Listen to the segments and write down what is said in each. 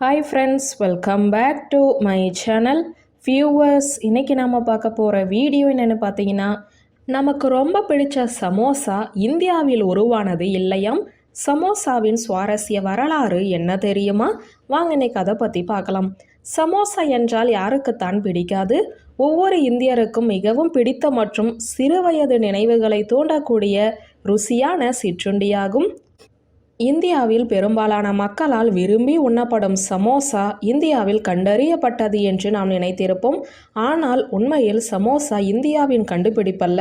Hi friends welcome back to my channel viewers இன்றைக்கி நாம் பார்க்க போகிற வீடியோ என்னென்னு பார்த்தீங்கன்னா நமக்கு ரொம்ப பிடிச்ச சமோசா இந்தியாவில் உருவானது இல்லையாம்? சமோசாவின் சுவாரஸ்ய வரலாறு என்ன தெரியுமா? வாங்க இன்னைக்கு அதை பற்றி பார்க்கலாம். சமோசா என்றால் யாருக்குத்தான் பிடிக்காது? ஒவ்வொரு இந்தியருக்கும் மிகவும் பிடித்த மற்றும் சிறுவயது நினைவுகளை தூண்டக்கூடிய ருசியான சிற்றுண்டியாகும். இந்தியாவில் பெரும்பாலான மக்களால் விரும்பி உண்ணப்படும் சமோசா இந்தியாவில் கண்டறியப்பட்டது என்று நாம் நினைத்திருப்போம். ஆனால் உண்மையில் சமோசா இந்தியாவின் கண்டுபிடிப்பல்ல.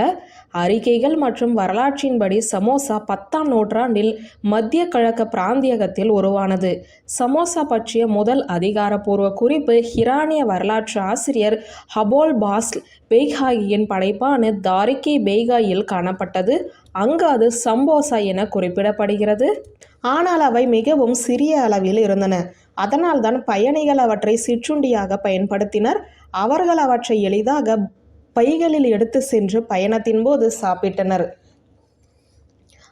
அறிக்கைகள் மற்றும் வரலாற்றின்படி சமோசா பத்தாம் நூற்றாண்டில் மத்திய கிழக்கு பிராந்தியகத்தில் உருவானது. சமோசா பற்றிய முதல் அதிகாரப்பூர்வ குறிப்பு ஹிரானிய வரலாற்று ஆசிரியர் ஹபோல் பாஸ்ல் பெய்காயின் படைப்பான தாரிக்கி பெய்காயில் காணப்பட்டது. அங்கு அது சம்போசா என குறிப்பிடப்படுகிறது. ஆனால் அவை மிகவும் சிறிய அளவில் இருந்தன. அதனால்தான் பயணிகள் அவற்றை சிற்றுண்டியாக பயன்படுத்தினர். அவர்கள் அவற்றை எளிதாக பைகளில் எடுத்து சென்று பயணத்தின் போது சாப்பிட்டனர்.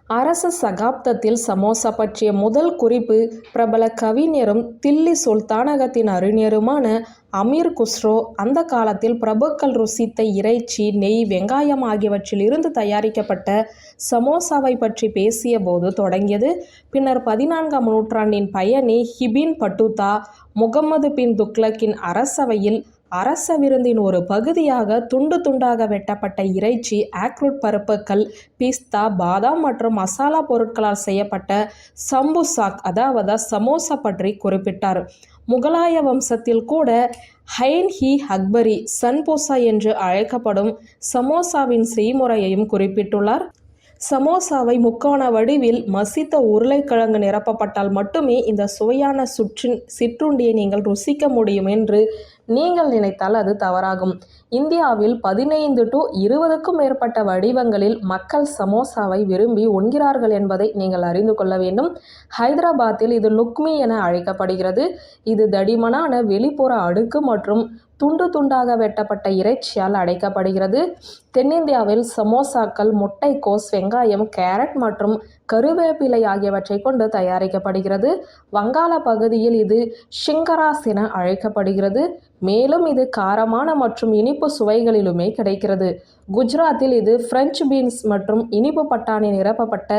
அரச சகாப்தத்தில் சமோசா பற்றிய முதல் குறிப்பு பிரபல கவிஞரும் தில்லி சுல்தானகத்தின் அறிஞருமான அமீர் குஸ்ரோ. அந்த காலத்தில் பிரபுக்கள் ருசித்த இறைச்சி நெய் வெங்காயம் ஆகியவற்றில் இருந்து தயாரிக்கப்பட்ட சமோசாவை பற்றி பேசிய போது தொடங்கியது. பின்னர் பதினான்காம் நூற்றாண்டின் பயணி ஹிபின் பட்டுதா முகமது பின் துக்லக்கின் அரசவையில் அரச விருந்தின் ஒரு பகுதியாக துண்டு துண்டாக வெட்டப்பட்ட இறைச்சி ஆக்ரூட் பருப்புக்கள் பிஸ்தா பாதாம் மற்றும் மசாலா பொருட்களால் செய்யப்பட்ட சம்புசாக் அதாவது சமோசா பற்றி குறிப்பிட்டார். முகலாய வம்சத்தில் கூட ஹைன் ஹி அக்பரி சன்போசா என்று அழைக்கப்படும் சமோசாவின் செய்முறையையும் குறிப்பிட்டுள்ளார். சமோசாவை முக்கோண வடிவில் மசித்த உருளைக்கிழங்கு நிரப்பப்பட்டால் மட்டுமே இந்த சுவையான சுற்றின் சிற்றுண்டியை நீங்கள் ருசிக்க முடியும் என்று நீங்கள் நினைத்தால் அது தவறாகும். இந்தியாவில் பதினைந்து டு இருபதுக்கும் மேற்பட்ட வடிவங்களில் மக்கள் சமோசாவை விரும்பி உண்கிறார்கள் என்பதை நீங்கள் அறிந்து கொள்ள வேண்டும். ஹைதராபாத்தில் இது லுக்மி என அழைக்கப்படுகிறது. இது தடிமனான வெளிப்புற அடுக்கு மற்றும் துண்டு துண்டாக வெட்டப்பட்ட இறைச்சியால் அடைக்கப்படுகிறது. தென்னிந்தியாவில் சமோசாக்கள் முட்டைக்கோஸ் வெங்காயம் கேரட் மற்றும் கருவேப்பிலை ஆகியவற்றை கொண்டு தயாரிக்கப்படுகிறது. வங்காள பகுதியில் இது ஷிங்கராஸ் என அழைக்கப்படுகிறது. மேலும் இது காரமான மற்றும் இனிப்பு சுவைகளிலுமே கிடைக்கிறது. குஜராத்தில் இது பிரெஞ்சு பீன்ஸ் மற்றும் இனிப்பு பட்டாணி நிரப்பப்பட்ட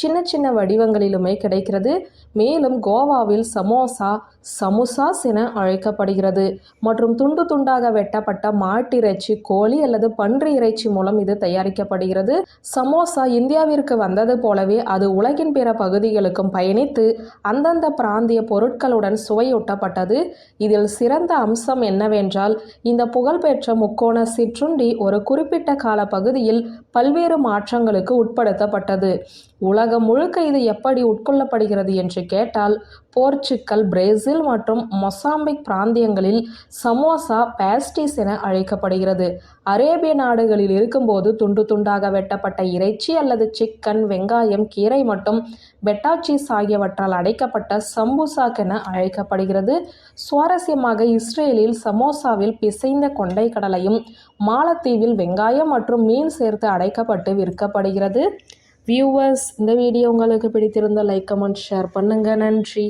சின்ன சின்ன வடிவங்களிலுமே கிடைக்கிறது. மேலும் கோவாவில் சமோசா சமுசாஸ் என அழைக்கப்படுகிறது. மற்றும் துண்டு துண்டாக வெட்டப்பட்ட மாட்டிறைச்சி கோழி அல்லது பன்றி இறைச்சி மூலம் இது தயாரிக்கப்படுகிறது. சமோசா இந்தியாவிற்கு வந்தது போலவே அது உலகின் பிற பகுதிகளுக்கும் பயணித்து அந்தந்த பிராந்திய பொருட்களுடன் சுவையூட்டப்பட்டது. இதில் சிறந்த அம்சம் என்னவென்றால் இந்த புகழ்பெற்ற முக்கோண சிற்றுண்டி ஒரு குறிப்பிட்ட கால பகுதியில் பல்வேறு மாற்றங்களுக்கு உட்படுத்தப்பட்டது. உலகம் முழுக்க இது எப்படி உட்கொள்ளப்படுகிறது என்று கேட்டால் போர்ச்சுக்கல் பிரேசில் மற்றும் மொசாம்பிக் பிராந்தியங்களில் சமோசா பேஸ்டிஸ் என அழைக்கப்படுகிறது. அரேபிய நாடுகளில் இருக்கும்போது துண்டு துண்டாக வெட்டப்பட்ட இறைச்சி அல்லது சிக்கன் வெங்காயம் கீரை மற்றும் பெட்டாச்சீஸ் ஆகியவற்றால் அடைக்கப்பட்ட சம்பூசாக் என அழைக்கப்படுகிறது. சுவாரஸ்யமாக இஸ்ரேலில் சமோசாவில் பிசைந்த கொண்டை கடலையும் மாலத்தீவில் வெங்காயம் மற்றும் மீன் சேர்த்து அடைக்கப்பட்டு விற்கப்படுகிறது. வியூவர்ஸ் இந்த வீடியோ உங்களுக்கு பிடித்திருந்த லைக் கமெண்ட் ஷேர் பண்ணுங்கள் நன்றி.